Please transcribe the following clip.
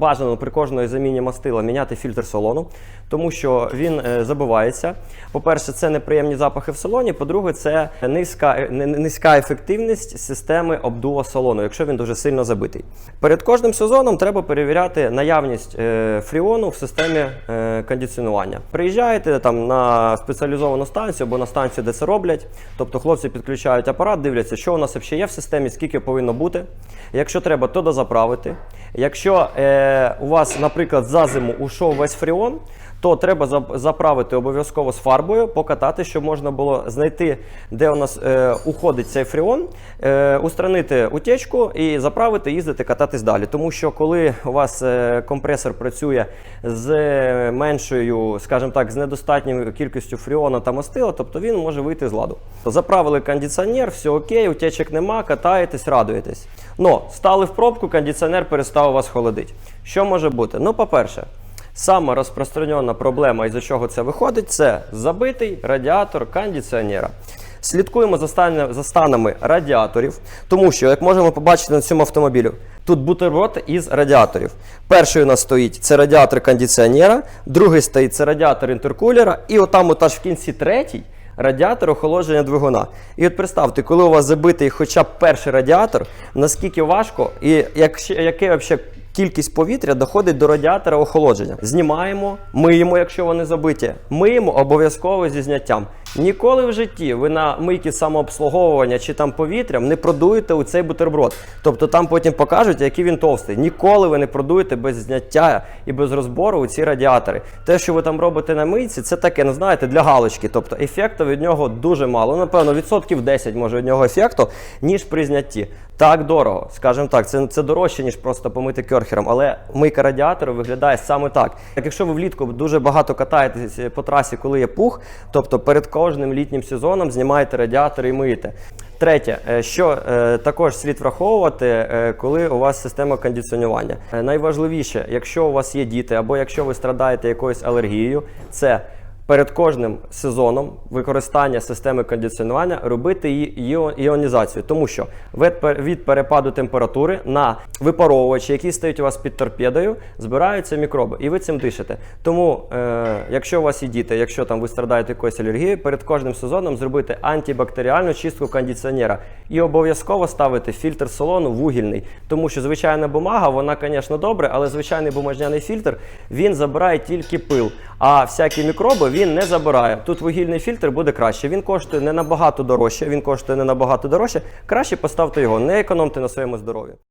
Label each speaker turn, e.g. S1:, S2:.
S1: бажано при кожної заміні мастила міняти фільтр салону, тому що він е, забивається. По-перше, це неприємні запахи в салоні. По-друге, це низька, е, низька ефективність системи обдува салону, якщо він дуже сильно забитий. Перед кожним сезоном треба перевіряти наявність е, фріону в системі кондиціонування. Приїжджаєте там на спеціалізовану станцію або на станцію, де це роблять. Тобто хлопці підключають апарат, дивляться, що у нас взагалі є в системі, скільки повинно бути. Якщо треба, то дозаправити. Якщо е, у вас, наприклад, за зиму ушов весь фріон, то треба заправити обов'язково з фарбою, покатати, щоб можна було знайти, де у нас е, уходить цей фріон, е, устранити утечку і заправити, їздити, кататись далі. Тому що коли у вас е, компресор працює з меншою, скажімо так, з недостатньою кількістю фріону та мастила, тобто він може вийти з ладу. Заправили кондиціонер, все окей, утечок нема, катаєтесь, радуєтесь. Но стали в пробку, кондиціонер перестав вас холодити. Що може бути? Ну, по-перше, Сама розпространена проблема, із-за чого це виходить, це забитий радіатор кондиціонера. Слідкуємо за, стан- за станами радіаторів, тому що, як можемо побачити на цьому автомобілі, тут бутерброд із радіаторів. Перший у нас стоїть це радіатор кондиціонера, другий стоїть це радіатор інтеркулера, і отам от аж в кінці третій радіатор охолодження двигуна. І от представте, коли у вас забитий хоча б перший радіатор, наскільки важко і як, яке взагалі кількість повітря доходить до радіатора охолодження. Знімаємо, миємо, якщо вони забиті. Миємо обов'язково зі зняттям. Ніколи в житті ви на мийки самообслуговування чи там повітрям не продуєте у цей бутерброд. Тобто там потім покажуть, який він товстий. Ніколи ви не продуєте без зняття і без розбору у ці радіатори. Те, що ви там робите на мийці, це таке, ну знаєте, для галочки. Тобто ефекту від нього дуже мало. Ну, Напевно, відсотків 10 може від нього ефекту, ніж при знятті. Так дорого, скажімо так, це, це дорожче, ніж просто помити кьорхером, але мийка радіатору виглядає саме так. Як якщо ви влітку дуже багато катаєтесь по трасі, коли є пух, тобто перед кожним літнім сезоном знімаєте радіатор і миєте. Третє, е, що е, також слід враховувати, е, коли у вас система кондиціонування. Найважливіше, якщо у вас є діти або якщо ви страдаєте якоюсь алергією, це перед кожним сезоном використання системи кондиціонування робити її іо- іонізацію, тому що від перепаду температури на випаровувачі, які стоять у вас під торпедою, збираються мікроби, і ви цим дишите. Тому, е, якщо у вас є діти, якщо там ви страдаєте якоюсь алергією, перед кожним сезоном зробити антибактеріальну чистку кондиціонера і обов'язково ставити фільтр салону вугільний, тому що звичайна бумага, вона, звісно, добре, але звичайний бумажняний фільтр він забирає тільки пил, а всякі мікроби не забирає. Тут вугільний фільтр буде краще. Він коштує не набагато дорожче. Він коштує не набагато дорожче. Краще поставте його, не економте на своєму здоров'ю.